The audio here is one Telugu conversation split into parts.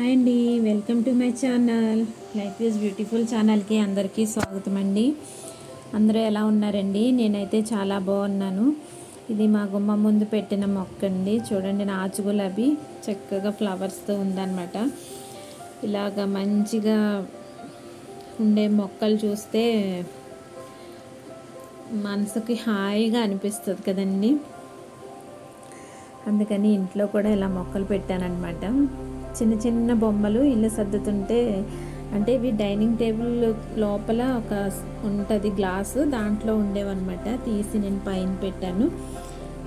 హాయ్ అండి welcome to my channel. Life is beautiful ఛానల్కి అందరికీ స్వాగతం అండి. అందరూ ఎలా ఉన్నారండి? నేనైతే చాలా బాగున్నాను. ఇది మా గుమ్మ ముందు పెట్టిన మొక్క అండి. చూడండి నాచు గులాబీ చక్కగా ఫ్లవర్స్తో ఉందన్నమాట. ఇలాగ మంచిగా ఉండే మొక్కలు చూస్తే మనసుకి హాయిగా అనిపిస్తుంది కదండి. అందుకని ఇంట్లో కూడా ఇలా మొక్కలు పెట్టానన్నమాట. చిన్న చిన్న బొమ్మలు ఇల్లు సర్దుతుంటే అంటే ఇవి డైనింగ్ టేబుల్ లోపల ఒక ఉంటుంది గ్లాసు దాంట్లో ఉండేవన్నమాట. తీసి నేను పైన పెట్టాను.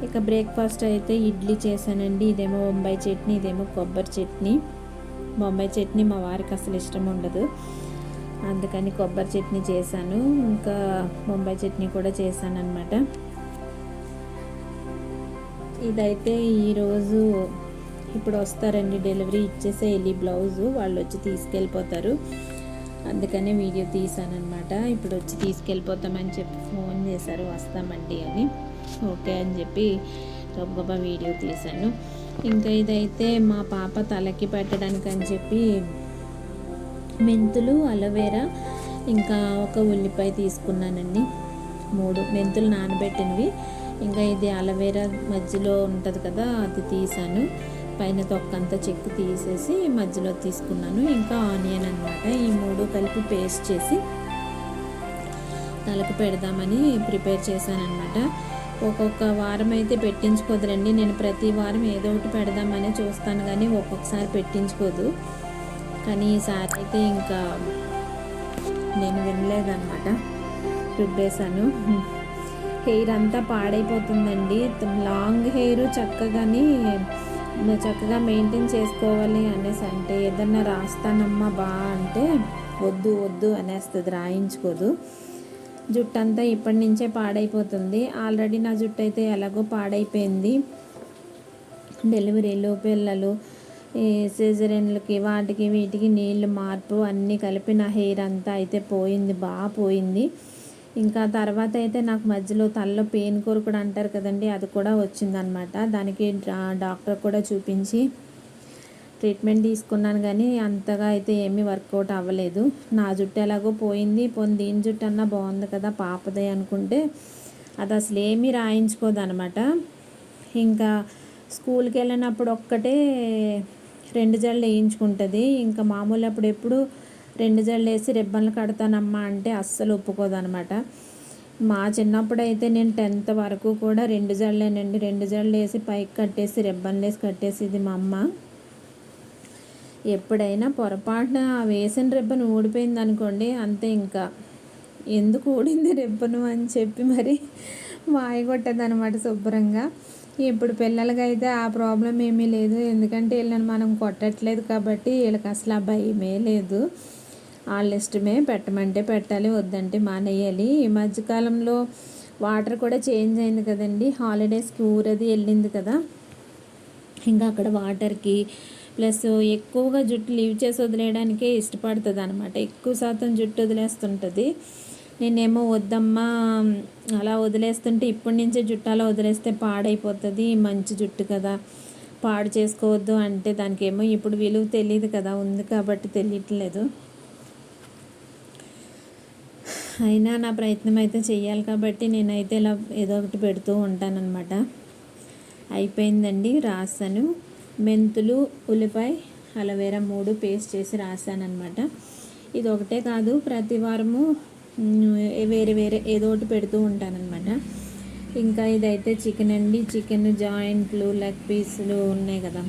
ఇక బ్రేక్ఫాస్ట్ అయితే ఇడ్లీ చేశానండి. ఇదేమో బొంబాయి చట్నీ ఇదేమో కొబ్బరి చట్నీ. బొంబాయి చట్నీ మా వారికి అసలు ఇష్టం ఉండదు. అందుకని కొబ్బరి చట్నీ చేశాను. ఇంకా బొంబాయి చట్నీ కూడా చేశాను అనమాట ఇదైతే ఈరోజు ఇప్పుడు వస్తారండి డెలివరీ ఇచ్చేసే వెళ్ళి బ్లౌజు వాళ్ళు వచ్చి తీసుకెళ్ళిపోతారు. అందుకనే వీడియో తీసానమాట ఇప్పుడు వచ్చి తీసుకెళ్ళిపోతామని చెప్పి ఫోన్ చేశారు వస్తామండి అని. ఓకే అని చెప్పి గొప్ప వీడియో తీశాను. ఇంకా ఇదైతే మా పాప తలకి పెట్టడానికి అని చెప్పి మెంతులు అలోవేరా ఇంకా ఒక ఉల్లిపాయ తీసుకున్నానండి. మూడు మెంతులు నానబెట్టినవి. ఇంకా ఇది అలవేరా మధ్యలో ఉంటుంది కదా అది తీసాను. పైన తొక్కంతా చెక్కు తీసేసి మధ్యలో తీసుకున్నాను. ఇంకా ఆనియన్ అనమాట ఈ మూడు కలిపి పేస్ట్ చేసి తలకు పెడదామని ప్రిపేర్ చేశాను ఒక్కొక్క వారం అయితే పెట్టించుకోదురండి నేను ప్రతి వారం ఏదో ఒకటి పెడదామని చూస్తాను కానీ ఒక్కొక్కసారి పెట్టించుకోదు. కానీ ఈసారి అయితే ఇంకా నేను వినలేదన్నమాట. రుబ్బేశాను. హెయిర్ అంతా పాడైపోతుందండి. లాంగ్ హెయిర్ చక్కగాని చక్కగా మెయింటైన్ చేసుకోవాలి అనేసి అంటే ఏదన్నా రాస్తానమ్మా బా అంటే వద్దు వద్దు అనేస్తుంది రాయించుకోదు. జుట్టు అంతా ఇప్పటి నుంచే పాడైపోతుంది. ఆల్రెడీ నా జుట్టు అయితే ఎలాగో పాడైపోయింది. డెలివరీలు పిల్లలు ఈ వాటికి వీటికి నీళ్ళు మార్పు అన్నీ కలిపి నా హెయిర్ అంతా అయితే పోయింది బాగా పోయింది. ఇంకా తర్వాత అయితే నాకు మధ్యలో తలలో పెయిన్ కూడా అంటారు కదండి అది కూడా వచ్చిందనమాట దానికి డాక్టర్ కూడా చూపించి ట్రీట్మెంట్ తీసుకున్నాను కానీ అంతగా అయితే ఏమీ వర్కౌట్ అవ్వలేదు. నా జుట్టు ఎలాగో పోయింది పోనీ దీని జుట్టు అన్నా బాగుంది కదా పాపదే అనుకుంటే అది అసలు ఏమీ రాయించుకోదనమాట ఇంకా స్కూల్కి వెళ్ళినప్పుడు ఒక్కటే రెండు జళ్ళు వేయించుకుంటుంది. ఇంకా మామూలు అప్పుడు ఎప్పుడు రెండు జళ్ళు వేసి రిబ్బన్లు కడతానమ్మా అంటే అస్సలు ఒప్పుకోదనమాట. మా చిన్నప్పుడు అయితే నేను టెన్త్ వరకు కూడా రెండు జళ్ళేనండి రెండు జళ్ళు వేసి పైకి కట్టేసి రిబ్బన్లు వేసి కట్టేసేది మా అమ్మ. ఎప్పుడైనా పొరపాటున వేసిన రిబ్బన్ ఊడిపోయింది అనుకోండి అంతే ఇంకా. ఎందుకు ఊడింది రిబ్బను అని చెప్పి మరి వాయి కొట్టేదనమాట శుభ్రంగా. ఇప్పుడు పిల్లలకి అయితే ఆ ప్రాబ్లం ఏమీ లేదు. ఎందుకంటే వీళ్ళని మనం కొట్టట్లేదు కాబట్టి వీళ్ళకి అసలు ఆ భయమే లేదు. వాళ్ళ ఇష్టమే పెట్టమంటే పెట్టాలి వద్దంటే మానేయాలి. ఈ మధ్యకాలంలో వాటర్ కూడా చేంజ్ అయింది కదండి. హాలిడేస్కి ఊరది వెళ్ళింది కదా. ఇంకా అక్కడ వాటర్కి ప్లస్ ఎక్కువగా జుట్టు లీవ్ చేసి వదిలేయడానికే ఇష్టపడుతుంది అనమాట ఎక్కువ శాతం జుట్టు వదిలేస్తుంటుంది. నేనేమో వద్దమ్మా అలా వదిలేస్తుంటే ఇప్పటి నుంచే జుట్టు అలా వదిలేస్తే పాడైపోతుంది మంచి జుట్టు కదా. పాడు చేసుకోవద్దు అంటే దానికి ఏమో ఇప్పుడు విలువ తెలియదు కదా ఉంది కాబట్టి తెలియట్లేదు. అయినా నా ప్రయత్నం అయితే చెయ్యాలి కాబట్టి నేనైతే ఇలా ఏదో ఒకటి పెడుతూ ఉంటానన్నమాట. అయిపోయిందండి రాసాను. మెంతులు ఉల్లిపాయ అలవేరా మూడు పేస్ట్ చేసి రాసానమాట ఇది ఒకటే కాదు ప్రతి వారము వేరే వేరే ఏదో ఒకటి పెడుతూ ఉంటానన్నమాట. ఇంకా ఇదైతే చికెన్ అండి. చికెన్ జాయింట్లు లెగ్ పీసులు ఉన్నాయి కదా.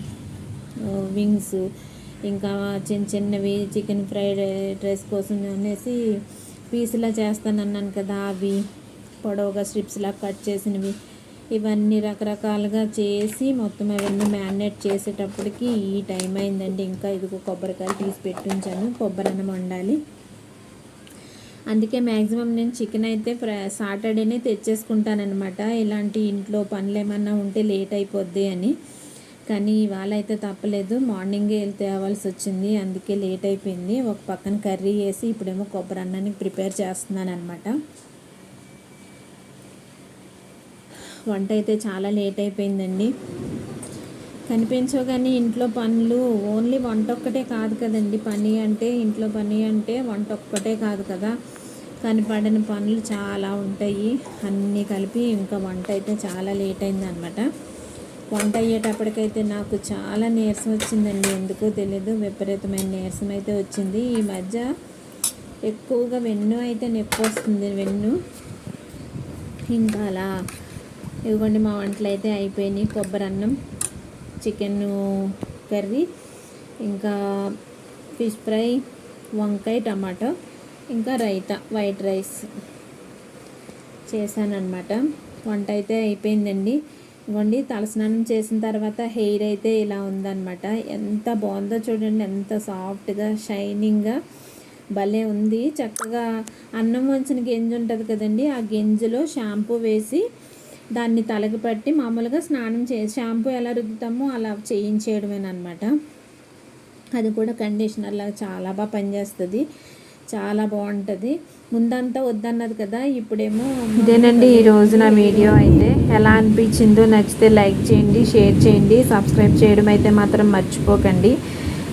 వింగ్స్ ఇంకా చిన్న చిన్నవి చికెన్ ఫ్రైడ్ రైస్ కోసం అనేసి పీసులా చేస్తానన్నాను కదా అవి పొడవుగా స్ట్రిప్స్లా కట్ చేసినవి. ఇవన్నీ రకరకాలుగా చేసి మొత్తం అవన్నీ మ్యారినేట్ చేసేటప్పటికి ఈ టైం అయిందండి. ఇంకా ఇదిగో కొబ్బరికాయలు తీసి పెట్టించాను. కొబ్బరి అన్నం వండాలి. అందుకే మ్యాక్సిమం నేను చికెన్ అయితే సాటర్డేనే తెచ్చేసుకుంటానమాట ఇలాంటి ఇంట్లో పనులు ఏమన్నా ఉంటే లేట్ అయిపోద్ది అని. కానీ ఇవాళ అయితే తప్పలేదు. మార్నింగే వెళ్ళి తేవాల్సి వచ్చింది. అందుకే లేట్ అయిపోయింది. ఒక పక్కన కర్రీ వేసి ఇప్పుడేమో కొబ్బరి అన్నాన్ని ప్రిపేర్ చేస్తున్నాను అనమాట వంట అయితే చాలా లేట్ అయిపోయిందండి. కనిపించవు కానీ ఇంట్లో పనులు ఓన్లీ వంట ఒక్కటే కాదు కదండి. పని అంటే ఇంట్లో పని అంటే వంట ఒక్కటే కాదు కదా. కనపడని పనులు చాలా ఉంటాయి. అన్నీ కలిపి ఇంకా వంట అయితే చాలా లేట్ అయింది అనమాట వంట అయ్యేటప్పటికైతే నాకు చాలా నీరసం వచ్చిందండి. ఎందుకో తెలియదు విపరీతమైన నీరసం అయితే వచ్చింది. ఈ మధ్య ఎక్కువగా వెన్ను అయితే నొప్పి వస్తుంది. వెన్ను ఇంకా అలా ఇదిగోండి మా వంటలు అయితే అయిపోయినాయి. కొబ్బరి అన్నం చికెన్ కర్రీ ఇంకా ఫిష్ ఫ్రై వంకాయ టమాటో ఇంకా రైతా వైట్ రైస్ చేశానన్నమాట. వంట అయితే అయిపోయిందండి. ఇవ్వండి తలస్నానం చేసిన తర్వాత హెయిర్ అయితే ఇలా ఉందన్నమాట. ఎంత బాగుందో చూడండి ఎంత సాఫ్ట్గా షైనింగ్గా భలే ఉంది. చక్కగా అన్నం వంచిన గింజ ఉంటుంది కదండి ఆ గింజలో షాంపూ వేసి దాన్ని తలకి పట్టి మామూలుగా స్నానం చే షాంపూ ఎలా రుద్దుతామో అలా చేయించేయడమేనమాట అది కూడా కండిషనర్ లాగా చాలా బాగా పనిచేస్తుంది. చాలా బాగుంటుంది. ముందంతా వద్దన్నది కదా ఇప్పుడేమో ఇదేనండి ఈ రోజు నా వీడియో అయితే. ఎలా అనిపించిందో నచ్చితే లైక్ చేయండి షేర్ చేయండి సబ్స్క్రైబ్ చేయడం అయితే మాత్రం మర్చిపోకండి.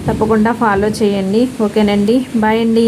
తప్పకుండా ఫాలో చేయండి. ఓకేనండి. బాయ్ అండి.